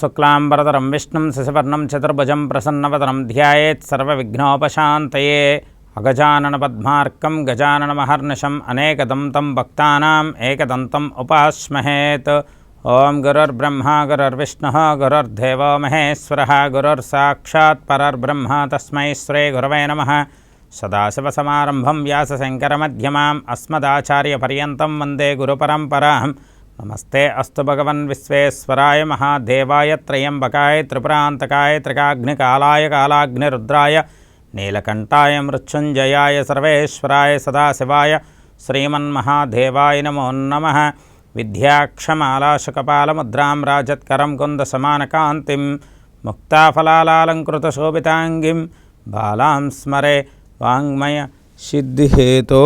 शुक्लाम्बरधरं विष्णु शशिवर्णं चतुर्भुजं प्रसन्नवदनं ध्यायेत् सर्वविघ्नोपशान्तये। अगजाननपद्मार्कं गजाननमहर्निशम् अनेकदं तं तम भक्ता उपास्महेत्। ओं गुरुर्ब्रह्मा गुरुर्विष्णुः गुरुर्देवो महेश्वरः गुरुर्साक्षात् परर्ब्रह्म तस्मै श्रे गुरवे नमः। सदाशिवसमारम्भं व्यासशङ्करमध्यमाम् अस्मदाचार्यपर्यन्तं वंदे गुरुपरम्पराम्। వందే గురుపరంపరాం నమస్తే అస్తు భగవన్ విశ్వేశ్వరాయ మహాదేవాయ త్రయంబకాయ త్రిపురాంతకాయ త్రికాగ్నికాలాయ కాలాగ్నిరుద్రాయ నీలకంఠాయ మృత్యుంజయాయ సర్వేశ్వరాయ సదాశివాయ శ్రీమన్మహాదేవాయ నమో నమ. విద్యాక్షమాలాశకపాలముద్రాం రాజత్కరం కుందసమానకాంతిం ముక్తాఫలాలంకృతశోభితాంగిం బాలాం స్మరే వాంగ్మయ సిద్ధిహేతో.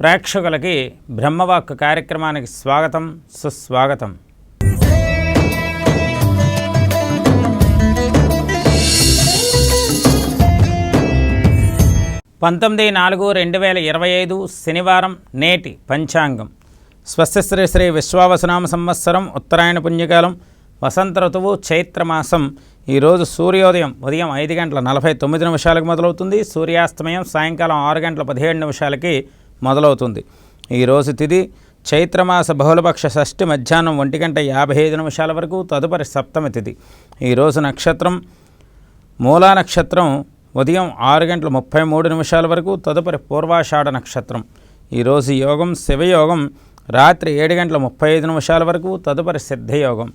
ప్రేక్షకులకి బ్రహ్మవాక్ కార్యక్రమానికి స్వాగతం సుస్వాగతం. పంతొమ్మిది నాలుగు రెండు వేల ఇరవై ఐదు శనివారం నేటి పంచాంగం. స్వస్తి శ్రీ శ్రీ విశ్వావసనామ సంవత్సరం ఉత్తరాయణ పుణ్యకాలం వసంత ఋతువు చైత్రమాసం ఈరోజు సూర్యోదయం ఉదయం ఐదు గంటల నలభై తొమ్మిది నిమిషాలకు మొదలవుతుంది. సూర్యాస్తమయం సాయంకాలం ఆరు గంటల పదిహేడు నిమిషాలకి మొదలవుతుంది. ఈరోజు తిథి చైత్రమాస బహుళపక్ష షష్ఠి మధ్యాహ్నం ఒంటి గంట యాభై ఐదు నిమిషాల వరకు తదుపరి సప్తమి తిథి ఈరోజు నక్షత్రం మూలా నక్షత్రం ఉదయం ఆరు గంటల ముప్పై మూడు నిమిషాల వరకు తదుపరి పూర్వాషాఢ నక్షత్రం. ఈరోజు యోగం శివయోగం రాత్రి ఏడు గంటల ముప్పై ఐదు నిమిషాల వరకు తదుపరి సిద్ధయోగం.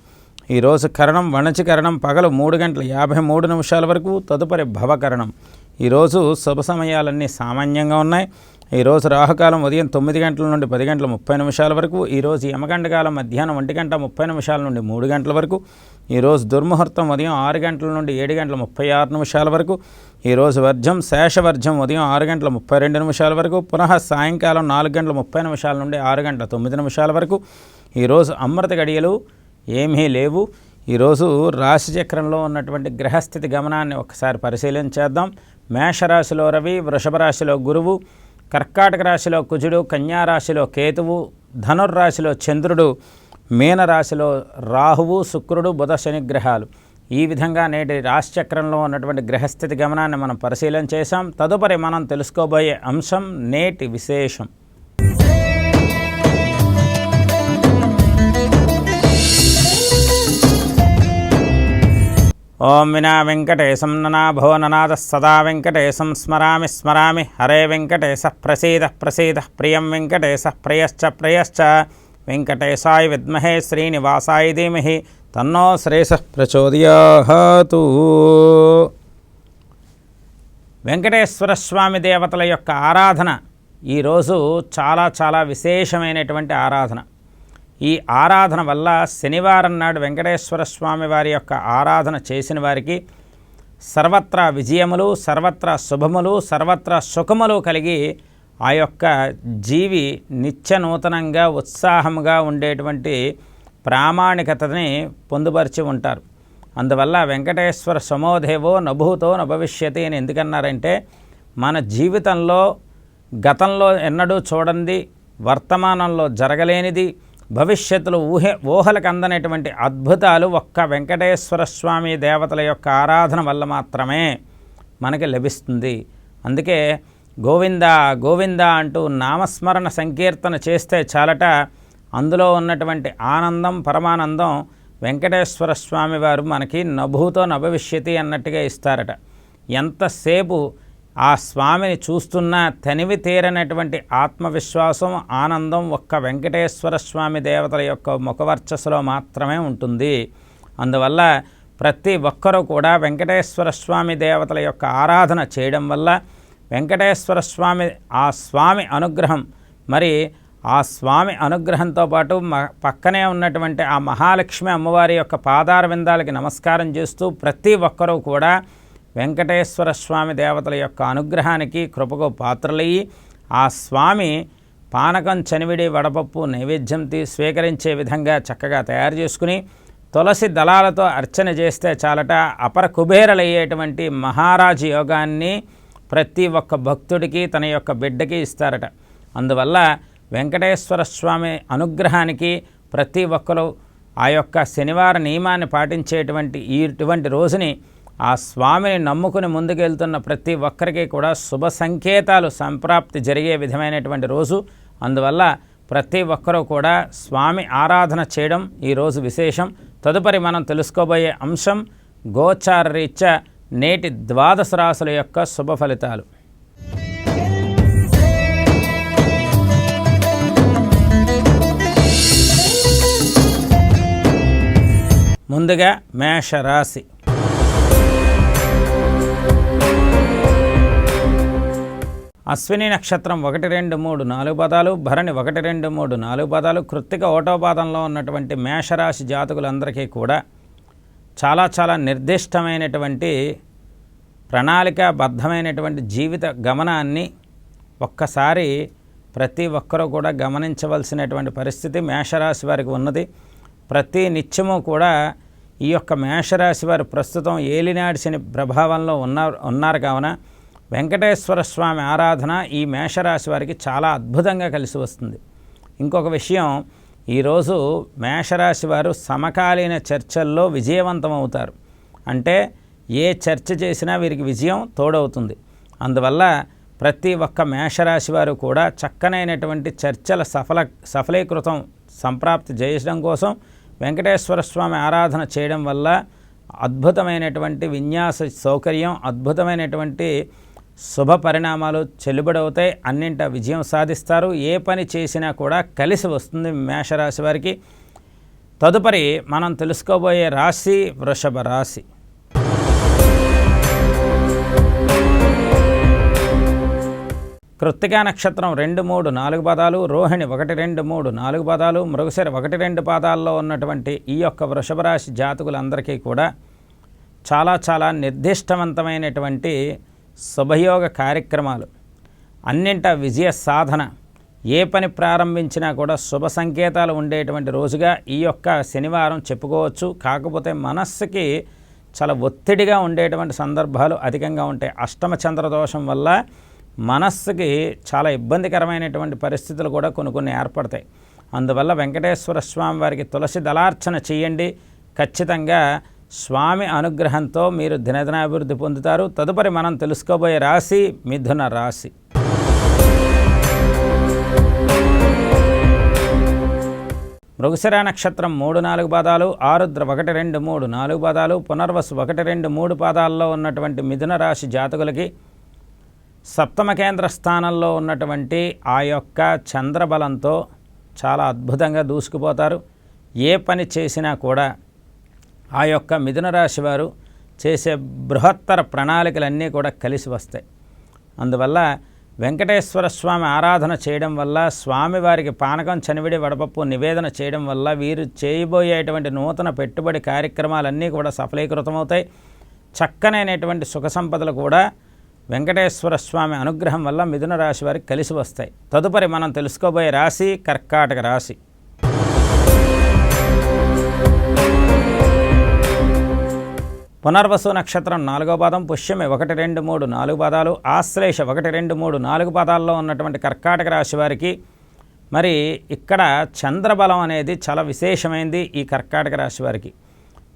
ఈరోజు కరణం వణచికరణం పగలు మూడు గంటల యాభై మూడు నిమిషాల వరకు తదుపరి భవకరణం. ఈరోజు శుభ సమయాలన్నీ సామాన్యంగా ఉన్నాయి. ఈరోజు రాహుకాలం ఉదయం తొమ్మిది గంటల నుండి పది గంటల ముప్పై నిమిషాల వరకు ఈరోజు యమగంట కాలం మధ్యాహ్నం ఒంటి గంట ముప్పై నిమిషాల నుండి మూడు గంటల వరకు ఈరోజు దుర్ముహూర్తం ఉదయం ఆరు గంటల నుండి ఏడు గంటల ముప్పై ఆరు నిమిషాల వరకు ఈరోజు వర్జం శేషవర్జం ఉదయం ఆరు గంటల ముప్పై రెండు నిమిషాల వరకు పునః సాయంకాలం నాలుగు గంటల ముప్పై నిమిషాల నుండి ఆరు గంటల తొమ్మిది నిమిషాల వరకు ఈరోజు అమృత గడియలు ఏమీ లేవు. ఈరోజు రాశిచక్రంలో ఉన్నటువంటి గ్రహస్థితి గమనాన్ని ఒకసారి పరిశీలించేద్దాం మేషరాశిలో రవి వృషభ రాశిలో గురువు కర్కాటక రాశిలో కుజుడు కన్యా రాశిలో కేతువు ధనుర్రాశిలో చంద్రుడు మీనరాశిలో రాహువు శుక్రుడు బుధ శని గ్రహాలు. ఈ విధంగా నేటి రాశిచక్రంలో ఉన్నటువంటి గ్రహస్థితి గమనాన్ని మనం పరిశీలన చేశాం. తదుపరి మనం తెలుసుకోబోయే అంశం నేటి విశేషం. ఓం వినా వెంకటేశం ననాభో ననాద సదా వెంకటేశం స్మరామి స్మరామి. హరే వెంకటేశ ప్రసీద ప్రసీద ప్రియం వెంకటేశ ప్రియశ్చ ప్రియశ్చ. వెంకటేశాయ విద్మహే శ్రీనివాసాయ ధీమహి. తన్నో శ్రేష ప్రచోదయాతు వెంకటేశ్వర స్వామి దేవతల యొక్క ఆరాధన ఈరోజు చాలా చాలా విశేషమైనటువంటి ఆరాధన. ఈ ఆరాధన వల్ల శనివారం నాడు వెంకటేశ్వర స్వామి వారి యొక్క ఆరాధన చేసిన వారికి సర్వత్రా విజయములు సర్వత్రా శుభములు సర్వత్రా సుఖములు కలిగి ఆ యొక్క జీవి నిత్య నూతనంగా ఉత్సాహముగా ఉండేటువంటి ప్రామాణికతని పొందుపరిచి ఉంటారు. అందువల్ల వెంకటేశ్వర సమోదేవో నభూతో నభవిష్యతి అని ఎందుకన్నారంటే మన జీవితంలో గతంలో ఎన్నడూ చూడండి వర్తమానంలో జరగలేనిది భవిష్యత్తులో ఊహ ఊహలకు అందనటువంటి అద్భుతాలు ఒక్క వెంకటేశ్వర స్వామి దేవతల యొక్క ఆరాధన వల్ల మాత్రమే మనకి లభిస్తుంది. అందుకే గోవింద గోవింద అంటూ నామస్మరణ సంకీర్తన చేస్తే చాలట అందులో ఉన్నటువంటి ఆనందం పరమానందం వెంకటేశ్వర స్వామి వారు మనకి నభూతో నభవిష్యతి అన్నట్టుగా ఇస్తారట. ఎంతసేపు ఆ స్వామిని చూస్తున్న తనివి తీరనటువంటి ఆత్మవిశ్వాసం ఆనందం ఒక్క వెంకటేశ్వర స్వామి దేవతల యొక్క ముఖవర్చస్సులో మాత్రమే ఉంటుంది. అందువల్ల ప్రతి ఒక్కరూ కూడా వెంకటేశ్వర స్వామి దేవతల యొక్క ఆరాధన చేయడం వల్ల వెంకటేశ్వర స్వామి ఆ స్వామి అనుగ్రహం మరి ఆ స్వామి అనుగ్రహంతో పాటు మ పక్కనే ఉన్నటువంటి ఆ మహాలక్ష్మి అమ్మవారి యొక్క పాదార విందాలకి నమస్కారం చేస్తూ ప్రతి ఒక్కరూ కూడా వెంకటేశ్వర స్వామి దేవతల యొక్క అనుగ్రహానికి కృపకు పాత్రలయ్యి ఆ స్వామి పానకం చనివిడి వడపప్పు నైవేద్యం తీ స్వీకరించే విధంగా చక్కగా తయారు చేసుకుని తులసి దళాలతో అర్చన చేస్తే చాలట అపర కుబేరలయ్యేటువంటి మహారాజు యోగాన్ని ప్రతి ఒక్క భక్తుడికి తన యొక్క బిడ్డకి ఇస్తారట. అందువల్ల వెంకటేశ్వర స్వామి అనుగ్రహానికి ప్రతి ఒక్కరు ఆ యొక్క శనివార నియమాన్ని పాటించేటువంటి ఇటువంటి రోజుని ఆ స్వామిని నమ్ముకుని ముందుకెళ్తున్న ప్రతి ఒక్కరికి కూడా శుభ సంకేతాలు సంప్రాప్తి జరిగే విధమైనటువంటి రోజు. అందువల్ల ప్రతి ఒక్కరూ కూడా స్వామి ఆరాధన చేయడం ఈరోజు విశేషం. తదుపరి మనం తెలుసుకోబోయే అంశం గోచార రీత్యా నేటి ద్వాదశ రాశుల యొక్క శుభ ఫలితాలు. ముందుగా మేషరాశి. అశ్విని నక్షత్రం ఒకటి రెండు మూడు నాలుగు పదాలు భరణి ఒకటి రెండు మూడు నాలుగు పదాలు కృత్తిక ఓటోపాదంలో ఉన్నటువంటి మేషరాశి జాతకులందరికీ కూడా చాలా చాలా నిర్దిష్టమైనటువంటి ప్రణాళికాబద్ధమైనటువంటి జీవిత గమనాన్ని ఒక్కసారి ప్రతి ఒక్కరూ కూడా గమనించవలసినటువంటి పరిస్థితి మేషరాశి వారికి ఉన్నది. ప్రతి నిత్యము కూడా ఈ యొక్క మేషరాశి వారు ప్రస్తుతం ఏలినాడి శని ప్రభావంలో ఉన్నారు ఉన్నారు కావున వెంకటేశ్వర స్వామి ఆరాధన ఈ మేషరాశి వారికి చాలా అద్భుతంగా కలిసి వస్తుంది. ఇంకొక విషయం ఈరోజు మేషరాశి వారు సమకాలీన చర్చల్లో విజయవంతం అవుతారు. అంటే ఏ చర్చ చేసినా వీరికి విజయం తోడవుతుంది. అందువల్ల ప్రతి ఒక్క మేషరాశి వారు కూడా చక్కనైనటువంటి చర్చల సఫల సఫలీకృతం సంప్రాప్తి చేయడం కోసం వెంకటేశ్వర స్వామి ఆరాధన చేయడం వల్ల అద్భుతమైనటువంటి విన్యాస సౌకర్యం అద్భుతమైనటువంటి శుభ పరిణామాలు చెల్లుబడవుతాయి అన్నింట విజయం సాధిస్తారు. ఏ పని చేసినా కూడా కలిసి వస్తుంది మేషరాశి వారికి. తదుపరి మనం తెలుసుకోబోయే రాశి వృషభ రాశి. కృత్తికా నక్షత్రం రెండు మూడు నాలుగు పదాలు రోహిణి ఒకటి రెండు మూడు నాలుగు పదాలు మృగశిర ఒకటి రెండు పాదాల్లో ఉన్నటువంటి ఈ యొక్క వృషభ రాశి జాతకులందరికీ కూడా చాలా చాలా నిర్దిష్టవంతమైనటువంటి శుభయోగ కార్యక్రమాలు అన్నింట విజయ సాధన ఏ పని ప్రారంభించినా కూడా శుభ సంకేతాలు ఉండేటువంటి రోజుగా ఈ యొక్క శనివారం చెప్పుకోవచ్చు. కాకపోతే మనస్సుకి చాలా ఒత్తిడిగా ఉండేటువంటి సందర్భాలు అధికంగా ఉంటాయి. అష్టమ చంద్ర దోషం వల్ల మనస్సుకి చాలా ఇబ్బందికరమైనటువంటి పరిస్థితులు కూడా కొన్ని కొన్ని ఏర్పడతాయి. అందువల్ల వెంకటేశ్వర స్వామి వారికి తులసి దళార్చన చేయండి. ఖచ్చితంగా స్వామి అనుగ్రహంతో మీరు దినదినాభివృద్ధి పొందుతారు. తదుపరి మనం తెలుసుకోబోయే రాశి మిథున రాశి. మృగశిర నక్షత్రం మూడు నాలుగు పాదాలు ఆరుద్ర ఒకటి రెండు మూడు నాలుగు పాదాలు పునర్వసు ఒకటి రెండు మూడు పాదాల్లో ఉన్నటువంటి మిథున రాశి జాతకులకి సప్తమ కేంద్ర స్థానంలో ఉన్నటువంటి ఆ యొక్క చంద్రబలంతో చాలా అద్భుతంగా దూసుకుపోతారు. ఏ పని చేసినా కూడా ఆ యొక్క మిథున రాశి వారు చేసే బృహత్తర ప్రణాళికలన్నీ కూడా కలిసి వస్తాయి. అందువల్ల వెంకటేశ్వర స్వామి ఆరాధన చేయడం వల్ల స్వామివారికి పానకం చనివిడి వడపప్పు నివేదన చేయడం వల్ల వీరు చేయబోయేటువంటి నూతన పెట్టుబడి కార్యక్రమాలన్నీ కూడా సఫలీకృతమవుతాయి. చక్కనైనటువంటి సుఖ సంపదలు కూడా వెంకటేశ్వర స్వామి అనుగ్రహం వల్ల మిథున రాశి వారికి కలిసి వస్తాయి. తదుపరి మనం తెలుసుకోబోయే రాశి కర్కాటక రాశి. పునర్వసు నక్షత్రం నాలుగో పాదం పుష్యమి ఒకటి రెండు మూడు నాలుగు పాదాలు ఆశ్లేష ఒకటి రెండు మూడు నాలుగు పాదాల్లో ఉన్నటువంటి కర్కాటక రాశి వారికి మరి ఇక్కడ చంద్రబలం అనేది చాలా విశేషమైంది ఈ కర్కాటక రాశి వారికి.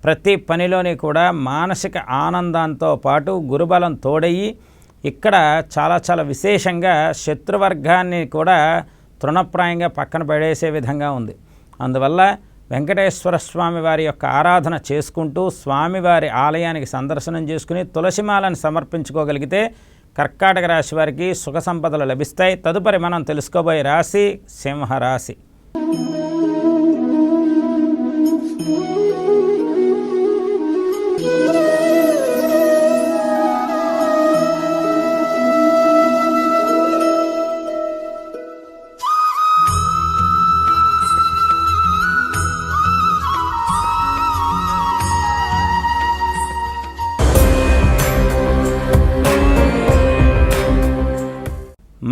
ప్రతి పనిలోని కూడా మానసిక ఆనందంతో పాటు గురుబలం తోడయ్యి ఇక్కడ చాలా చాలా విశేషంగా శత్రువర్గాన్ని కూడా తృణప్రాయంగా పక్కన పడేసే విధంగా ఉంది. అందువల్ల వెంకటేశ్వర స్వామి వారి యొక్క ఆరాధన చేసుకుంటూ స్వామివారి ఆలయానికి సందర్శనం చేసుకుని తులసిమాలను సమర్పించుకోగలిగితే కర్కాటక రాశి వారికి సుఖ సంపదలు లభిస్తాయి. తదుపరి మనం తెలుసుకోబోయే రాశి సింహరాశి.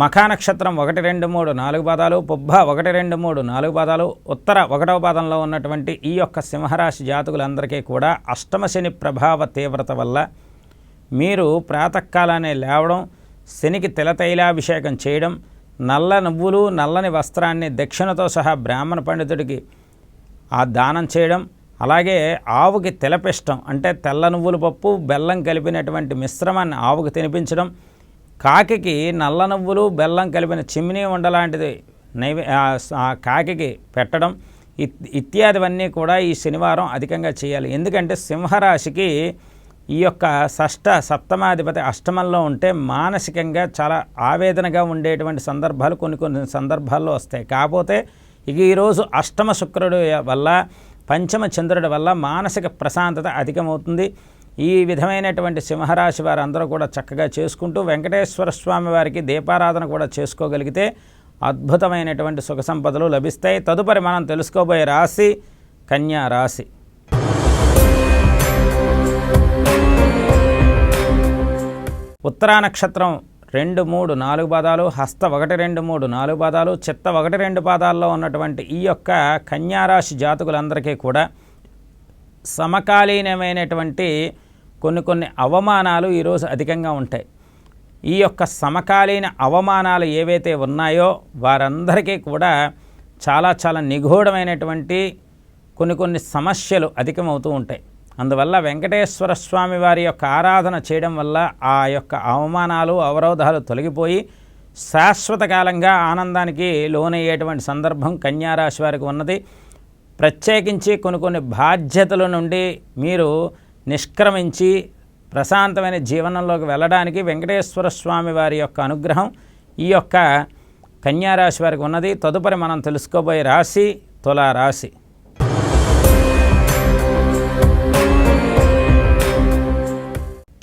మఖా నక్షత్రం ఒకటి రెండు మూడు నాలుగు పాదాలు పుబ్బ ఒకటి రెండు మూడు నాలుగు పాదాలు ఉత్తర ఒకటవ పాదంలో ఉన్నటువంటి ఈ యొక్క సింహరాశి జాతకులందరికీ కూడా అష్టమ శని ప్రభావ తీవ్రత వల్ల మీరు ప్రాతకాలానే లేవడం శనికి తిలతైలాభిషేకం చేయడం నల్ల నువ్వులు నల్లని వస్త్రాన్ని దక్షిణతో సహా బ్రాహ్మణ పండితుడికి ఆ దానం చేయడం అలాగే ఆవుకి తెలపిష్టం అంటే తెల్ల నువ్వుల పప్పు బెల్లం కలిపినటువంటి మిశ్రమాన్ని ఆవుకి తినిపించడం కాకి నల్ల నువ్వులు బెల్లం కలిపిన చిమ్మిని ఉండలాంటిది నైవే కాకి పెట్టడం ఇత్యాదివన్నీ కూడా ఈ శనివారం అధికంగా చేయాలి. ఎందుకంటే సింహరాశికి ఈ యొక్క షష్ట సప్తమాధిపతి అష్టమంలో ఉంటే మానసికంగా చాలా ఆవేదనగా ఉండేటువంటి సందర్భాలు కొన్ని కొన్ని సందర్భాల్లో వస్తాయి. కాకపోతే ఇక ఈరోజు అష్టమ శుక్రుడు వల్ల పంచమ చంద్రుడి వల్ల మానసిక ప్రశాంతత అధికమవుతుంది. ఈ విధమైనటువంటి సింహరాశి వారు అందరూ కూడా చక్కగా చేసుకుంటూ వెంకటేశ్వర స్వామి వారికి దీపారాధన కూడా చేసుకోగలిగితే అద్భుతమైనటువంటి సుఖ సంపదలు లభిస్తాయి. తదుపరి మనం తెలుసుకోబోయే రాశి కన్యా రాశి. ఉత్తరా నక్షత్రం రెండు మూడు నాలుగు పాదాలు హస్త ఒకటి రెండు మూడు నాలుగు పాదాలు చిత్త ఒకటి రెండు పాదాల్లో ఉన్నటువంటి ఈ యొక్క కన్యారాశి జాతకులందరికీ కూడా సమకాలీనమైనటువంటి కొన్ని కొన్ని అవమానాలు ఈరోజు అధికంగా ఉంటాయి. ఈ యొక్క సమకాలీన అవమానాలు ఏవైతే ఉన్నాయో వారందరికీ కూడా చాలా చాలా నిగూఢమైనటువంటి కొన్ని కొన్ని సమస్యలు అధికమవుతూ ఉంటాయి. అందువల్ల వెంకటేశ్వర స్వామి వారి యొక్క ఆరాధన చేయడం వల్ల ఆ యొక్క అవమానాలు అవరోధాలు తొలగిపోయి శాశ్వత కాలంగా ఆనందానికి లోనయ్యేటువంటి సందర్భం కన్యారాశి వారికి ఉన్నది. ప్రత్యేకించి కొన్ని కొన్ని బాధ్యతల నుండి మీరు నిష్క్రమించి ప్రశాంతమైన జీవనంలోకి వెళ్ళడానికి వెంకటేశ్వర స్వామి వారి యొక్క అనుగ్రహం ఈ యొక్క కన్యారాశి వారికి ఉన్నది. తదుపరి మనం తెలుసుకోబోయే రాశి తులారాశి.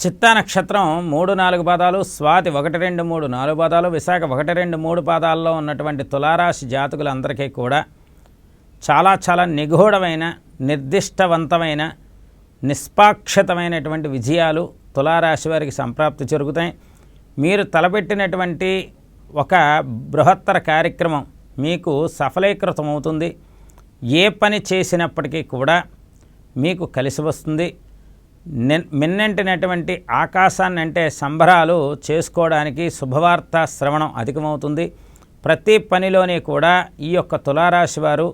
చిత్తా నక్షత్రం మూడు నాలుగు పాదాలు స్వాతి ఒకటి రెండు మూడు నాలుగు పాదాలు విశాఖ ఒకటి రెండు మూడు పాదాల్లో ఉన్నటువంటి తులారాశి జాతకులందరికీ కూడా చాలా చాలా నిగూఢమైన నిర్దిష్టవంతమైన నిష్పాక్షితమైనటువంటి విజయాలు తులారాశి వారికి సంప్రాప్తి జరుగుతాయి. మీరు తలపెట్టినటువంటి ఒక బృహత్తర కార్యక్రమం మీకు సఫలీకృతమవుతుంది. ఏ పని చేసినప్పటికీ కూడా మీకు కలిసి వస్తుంది. మిన్నంటినటువంటి ఆకాశాన్ని అంటే సంబరాలు చేసుకోవడానికి శుభవార్త శ్రవణం అధికమవుతుంది. ప్రతి పనిలోని కూడా ఈ యొక్క తులారాశి వారు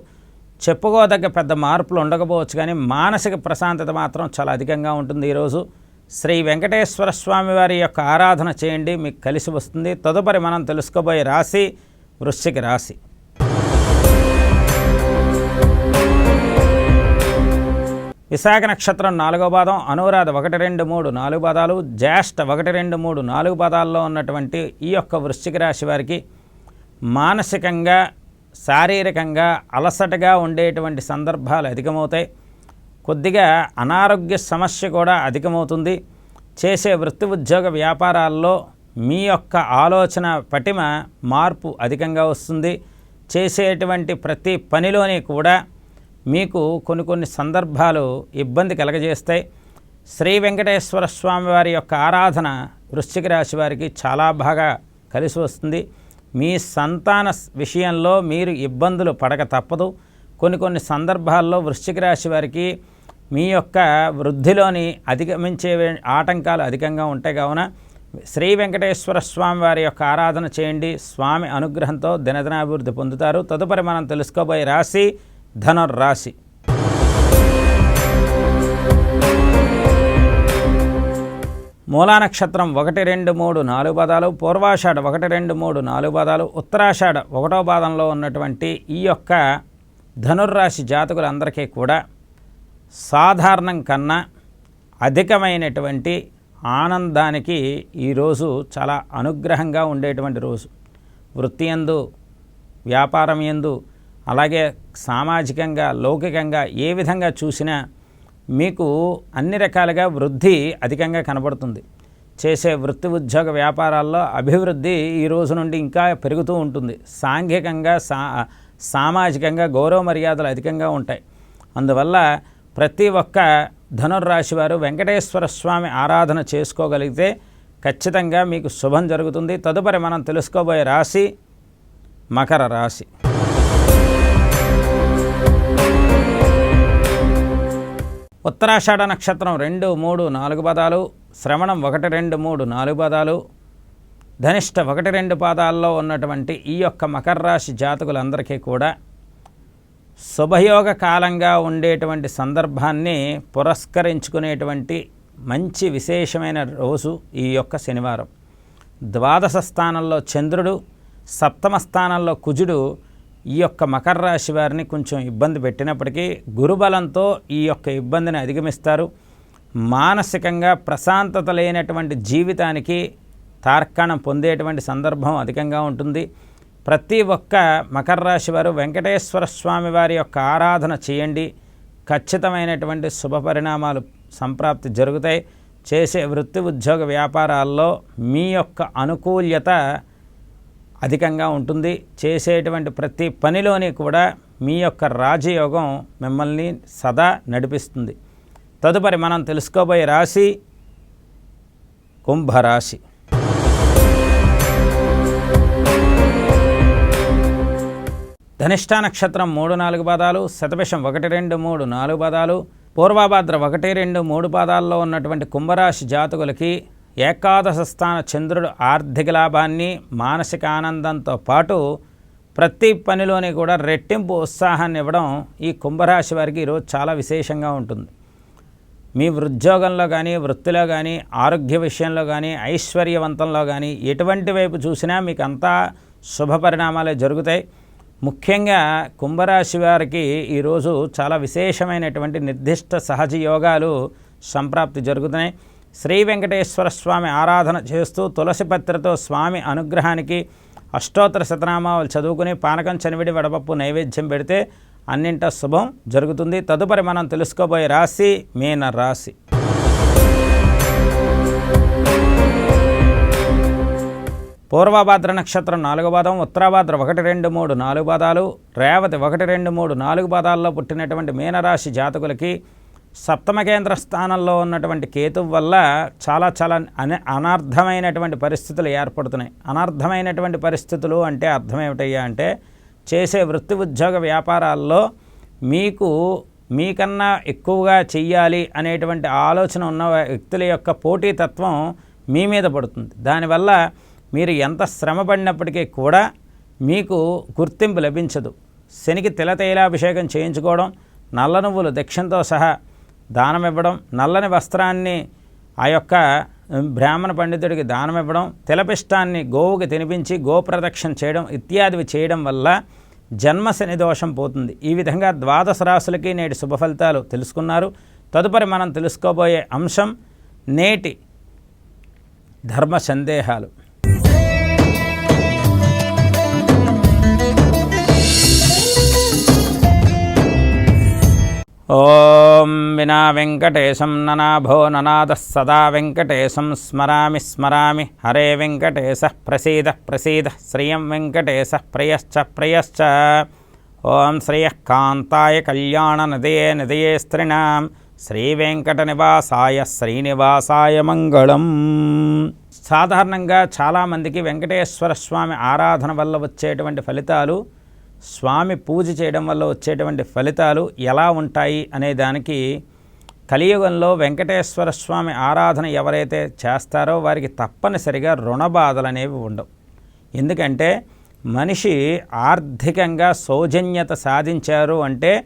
చెప్పుకోదగ్గ పెద్ద మార్పులు ఉండకపోవచ్చు కానీ మానసిక ప్రశాంతత మాత్రం చాలా అధికంగా ఉంటుంది ఈరోజు. శ్రీ వెంకటేశ్వర స్వామి వారి యొక్క ఆరాధన చేయండి మీకు కలిసి వస్తుంది. తదుపరి మనం తెలుసుకోబోయే రాశి వృశ్చిక రాశి. విశాఖ నక్షత్రం నాలుగో పాదం అనురాధ ఒకటి రెండు మూడు నాలుగు పదాలు జ్యేష్ఠ ఒకటి రెండు మూడు నాలుగు పదాల్లో ఉన్నటువంటి ఈ యొక్క వృశ్చిక రాశి వారికి మానసికంగా శారీరకంగా అలసటగా ఉండేటువంటి సందర్భాలు అధికమవుతాయి. కొద్దిగా అనారోగ్య సమస్య కూడా అధికమవుతుంది. చేసే వృత్తి ఉద్యోగ వ్యాపారాల్లో మీ యొక్క ఆలోచన పటిమ మార్పు అధికంగా వస్తుంది. చేసేటువంటి ప్రతి పనిలోని కూడా మీకు కొన్ని కొన్ని సందర్భాలు ఇబ్బంది కలగజేస్తాయి. శ్రీ వెంకటేశ్వర స్వామి వారి యొక్క ఆరాధన వృశ్చిక రాశి వారికి చాలా బాగా కలిసి వస్తుంది. మీ సంతాన విషయంలో మీరు ఇబ్బందులు పడక తప్పదు. కొన్ని కొన్ని సందర్భాల్లో వృశ్చిక రాశి వారికి మీ యొక్క వృద్ధిలోని అధిగమించే ఆటంకాలు అధికంగా ఉంటాయి. కావున శ్రీ వెంకటేశ్వర స్వామి వారి యొక్క ఆరాధన చేయండి. స్వామి అనుగ్రహంతో దినదినాభివృద్ధి పొందుతారు. తదుపరి మనం తెలుసుకోబోయే రాశి ధనరాశి మూలా నక్షత్రం ఒకటి రెండు మూడు నాలుగు పదాలు పూర్వాషాఢ ఒకటి రెండు మూడు నాలుగు పదాలు ఉత్తరాషాఢ ఒకటో పాదంలో ఉన్నటువంటి ఈ యొక్క ధనుర్రాశి జాతకులందరికీ కూడా సాధారణం కన్నా అధికమైనటువంటి ఆనందానికి ఈరోజు చాలా అనుగ్రహంగా ఉండేటువంటి రోజు. వృత్తి ఎందు వ్యాపారం ఎందు అలాగే సామాజికంగా లౌకికంగా ఏ విధంగా చూసినా మీకు అన్ని రకాలుగా వృద్ధి అధికంగా కనబడుతుంది. చేసే వృత్తి ఉద్యోగ వ్యాపారాల్లో అభివృద్ధి ఈ రోజు నుండి ఇంకా పెరుగుతూ ఉంటుంది. సాంఘికంగా సా సామాజికంగా గౌరవ మర్యాదలు అధికంగా ఉంటాయి. అందువల్ల ప్రతి ఒక్క ధనుర్రాశి వారు వెంకటేశ్వర స్వామి ఆరాధన చేసుకోగలిగితే ఖచ్చితంగా మీకు శుభం జరుగుతుంది. తదుపరి మనం తెలుసుకోబోయే రాశి మకర రాశి. ఉత్తరాషాఢ నక్షత్రం రెండు మూడు నాలుగు పదాలు శ్రవణం ఒకటి రెండు మూడు నాలుగు పదాలు ధనిష్ట ఒకటి రెండు పాదాల్లో ఉన్నటువంటి ఈ యొక్క మకర రాశి జాతకులందరికీ కూడా శుభయోగ కాలంగా ఉండేటువంటి సందర్భాన్ని పురస్కరించుకునేటువంటి మంచి విశేషమైన రోజు ఈ యొక్క శనివారం. ద్వాదశ స్థానంలో చంద్రుడు సప్తమ స్థానంలో కుజుడు ఈ యొక్క మకర రాశి వారిని కొంచెం ఇబ్బంది పెట్టినప్పటికీ గురుబలంతో ఈ యొక్క ఇబ్బందిని అధిగమిస్తారు. మానసికంగా ప్రశాంతత లేనటువంటి జీవితానికి తార్కాణం పొందేటువంటి సందర్భం అధికంగా ఉంటుంది. ప్రతి ఒక్క మకర రాశి వారు వెంకటేశ్వర స్వామి వారి యొక్క ఆరాధన చేయండి. ఖచ్చితమైనటువంటి శుభ పరిణామాలు సంప్రాప్తి జరుగుతాయి. చేసే వృత్తి ఉద్యోగ వ్యాపారాల్లో మీ యొక్క అనుకూల్యత అధికంగా ఉంటుంది. చేసేటువంటి ప్రతి పనిలోని కూడా మీ యొక్క రాజయోగం మిమ్మల్ని సదా నడిపిస్తుంది. తదుపరి మనం తెలుసుకోబోయే రాశి కుంభరాశి. ధనిష్ట నక్షత్రం మూడు నాలుగు పాదాలు శతభిషం ఒకటి రెండు మూడు నాలుగు పాదాలు పూర్వభాద్ర ఒకటి రెండు మూడు పాదాల్లో ఉన్నటువంటి కుంభరాశి జాతకులకి ఏకాదశ స్థాన చంద్రుడు ఆర్థిక లాభాన్ని మానసిక ఆనందంతో పాటు ప్రతి పనిలోని కూడా రెట్టింపు ఉత్సాహాన్ని ఇవ్వడం ఈ కుంభరాశి వారికి ఈరోజు చాలా విశేషంగా ఉంటుంది. మీ ఉద్యోగంలో కానీ వృత్తిలో కానీ ఆరోగ్య విషయంలో కానీ ఐశ్వర్యవంతంలో కానీ ఎటువంటి వైపు చూసినా మీకు అంతా శుభ పరిణామాలే జరుగుతాయి. ముఖ్యంగా కుంభరాశి వారికి ఈరోజు చాలా విశేషమైనటువంటి నిర్దిష్ట సహజ యోగాలు సంప్రాప్తి జరుగుతున్నాయి. శ్రీ వెంకటేశ్వర స్వామి ఆరాధన చేస్తూ తులసి పత్రతో స్వామి అనుగ్రహానికి అష్టోత్తర శతనామాలు చదువుకుని పానకం చనివిడి వడపప్పు నైవేద్యం పెడితే అన్నింట శుభం జరుగుతుంది. తదుపరి మనం తెలుసుకోబోయే రాశి మీన రాశి. పూర్వభాద్ర నక్షత్రం నాలుగు పాదం ఉత్తరాభాద్ర ఒకటి రెండు మూడు నాలుగు పాదాలు రేవతి ఒకటి రెండు మూడు నాలుగు పాదాల్లో పుట్టినటువంటి మీనరాశి జాతకులకి సప్తమ కేంద్ర స్థానంలో ఉన్నటువంటి కేతు వల్ల చాలా చాలా అన అనర్థమైనటువంటి పరిస్థితులు ఏర్పడుతున్నాయి. అనర్థమైనటువంటి పరిస్థితులు అంటే అర్థం ఏమిటయ్యా అంటే చేసే వృత్తి ఉద్యోగ వ్యాపారాల్లో మీకు మీకన్నా ఎక్కువగా చెయ్యాలి అనేటువంటి ఆలోచన ఉన్న వ్యక్తుల యొక్క పోటీతత్వం మీ మీద పడుతుంది. దానివల్ల మీరు ఎంత శ్రమ పడినప్పటికీ కూడా మీకు గుర్తింపు లభించదు. శనికి తిలతైలాభిషేకం చేయించుకోవడం నల్ల నువ్వులు దక్షిణతో సహా దానం ఇవ్వడం నల్లని వస్త్రాన్ని ఆ యొక్క బ్రాహ్మణ పండితుడికి దానం ఇవ్వడం తిలపిష్టాన్ని గోవుకి తినిపించి గోప్రదక్షిణ చేయడం ఇత్యాదివి చేయడం వల్ల జన్మ శని దోషం పోతుంది. ఈ విధంగా ద్వాదశ రాసులకి నేటి శుభ ఫలితాలు తెలుసుకున్నారు. తదుపరి మనం తెలుసుకోబోయే అంశం నేటి ధర్మ సందేహాలు ఓం వినా వెంకటేశం ననాభో ననాద సదా వెంకటేశం స్మరామి స్మరామి హరే వెంకటేశ ప్రసీద ప్రసీద శ్రియం వెంకటేశ ప్రియశ్చ ప్రియశ్చ. ఓం శ్రియకాంతాయ కళ్యాణ నదయే నదయే స్త్రీణాం శ్రీవెంకటనివాసాయ శ్రీనివాసాయ మంగళం. సాధారణంగా చాలామందికి వెంకటేశ్వర స్వామి ఆరాధన వల్ల వచ్చేటువంటి ఫలితాలు స్వామి పూజ చేయడం వల్ల వచ్చేటువంటి ఫలితాలు ఎలా ఉంటాయి అనే దానికి కలియుగంలో వెంకటేశ్వర స్వామి ఆరాధన ఎవరైతే చేస్తారో వారికి తప్పనిసరిగా రుణ బాధలు అనేవి ఉండవు. ఎందుకంటే మనిషి ఆర్థికంగా సౌజన్యత సాధించారు అంటే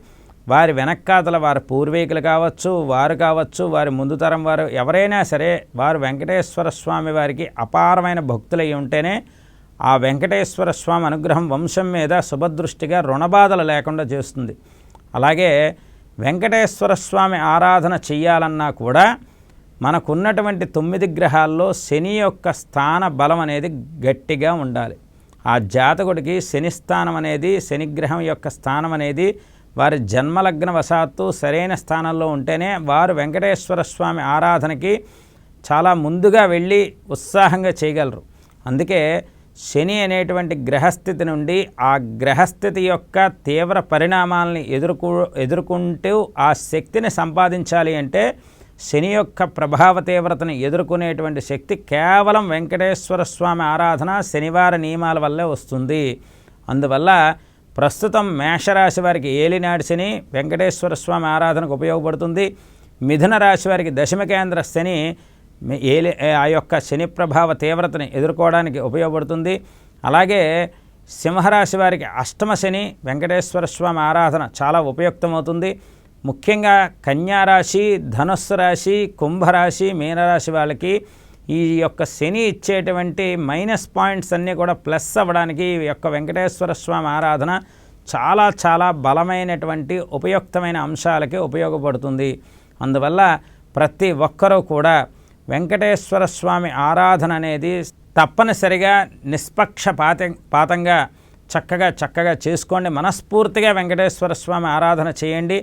వారి వెనక్కాతల వారి పూర్వీకులు కావచ్చు వారు కావచ్చు వారి ముందు తరం వారు ఎవరైనా సరే వారు వెంకటేశ్వర స్వామి వారికి అపారమైన భక్తులై ఉంటేనే ఆ వెంకటేశ్వర స్వామి అనుగ్రహం వంశం మీద శుభదృష్టిగా రుణబాధలు లేకుండా చేస్తుంది. అలాగే వెంకటేశ్వర స్వామి ఆరాధన చెయ్యాలన్నా కూడా మనకున్నటువంటి తొమ్మిది గ్రహాల్లో శని యొక్క స్థాన బలం అనేది గట్టిగా ఉండాలి. ఆ జాతకుడికి శని స్థానం అనేది శనిగ్రహం యొక్క స్థానం అనేది వారి జన్మలగ్న వశాత్తు సరైన స్థానంలో ఉంటేనే వారు వెంకటేశ్వర స్వామి ఆరాధనకి చాలా ముందుగా వెళ్ళి ఉత్సాహంగా చేయగలరు. అందుకే శని అనేటువంటి గ్రహస్థితి నుండి ఆ గ్రహస్థితి యొక్క తీవ్ర పరిణామాలని ఎదుర్కొ ఎదుర్కొంటూ ఆ శక్తిని సంపాదించాలి అంటే శని యొక్క ప్రభావ తీవ్రతను ఎదుర్కొనేటువంటి శక్తి కేవలం వెంకటేశ్వర స్వామి ఆరాధన శనివార నియమాల వల్లే వస్తుంది. అందువల్ల ప్రస్తుతం మేషరాశి వారికి ఏలినాడు శని వెంకటేశ్వర స్వామి ఆరాధనకు ఉపయోగపడుతుంది. మిథున రాశి వారికి దశమ కేంద్ర శని ఏలి ఆ యొక్క శని ప్రభావ తీవ్రతని ఎదుర్కోవడానికి ఉపయోగపడుతుంది. అలాగే సింహరాశి వారికి అష్టమ శని వెంకటేశ్వర స్వామి ఆరాధన చాలా ఉపయుక్తమవుతుంది. ముఖ్యంగా కన్యారాశి ధనుస్సు రాశి కుంభరాశి మీనరాశి వాళ్ళకి ఈ యొక్క శని ఇచ్చేటువంటి మైనస్ పాయింట్స్ అన్నీ కూడా ప్లస్ అవ్వడానికి ఈ యొక్క వెంకటేశ్వర స్వామి ఆరాధన చాలా చాలా బలమైనటువంటి ఉపయుక్తమైన అంశాలకి ఉపయోగపడుతుంది. అందువల్ల ప్రతి ఒక్కరూ కూడా వెంకటేశ్వర స్వామి ఆరాధన అనేది తప్పనిసరిగా నిష్పక్షపాత పాతంగా చక్కగా చక్కగా చేసుకోండి. మనస్ఫూర్తిగా వెంకటేశ్వర స్వామి ఆరాధన చేయండి.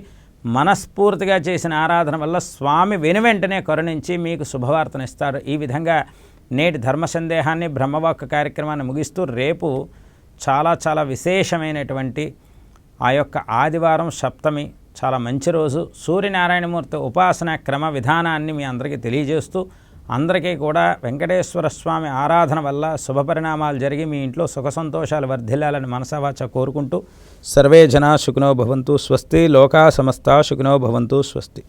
మనస్ఫూర్తిగా చేసిన ఆరాధన వల్ల స్వామి వెనువెంటనే కరుణించి మీకు శుభవార్తనిస్తారు. ఈ విధంగా నేటి ధర్మ సందేహాన్ని బ్రహ్మవాక్య కార్యక్రమాన్ని ముగిస్తూ రేపు చాలా చాలా విశేషమైనటువంటి ఆ యొక్క ఆదివారం సప్తమి చాలా మంచి రోజు. సూర్యనారాయణమూర్తి ఉపాసన క్రమ విధానాన్ని మీ అందరికీ తెలియజేస్తూ అందరికీ కూడా వెంకటేశ్వర స్వామి ఆరాధన వల్ల శుభ పరిణామాలు జరిగి మీ ఇంట్లో సుఖ సంతోషాలు వర్ధిల్లాలని మనసవాచ కోరుకుంటూ సర్వే జనా సుఖినో భవంతు స్వస్తి లోకా సమస్త సుఖినో భవంతు స్వస్తి.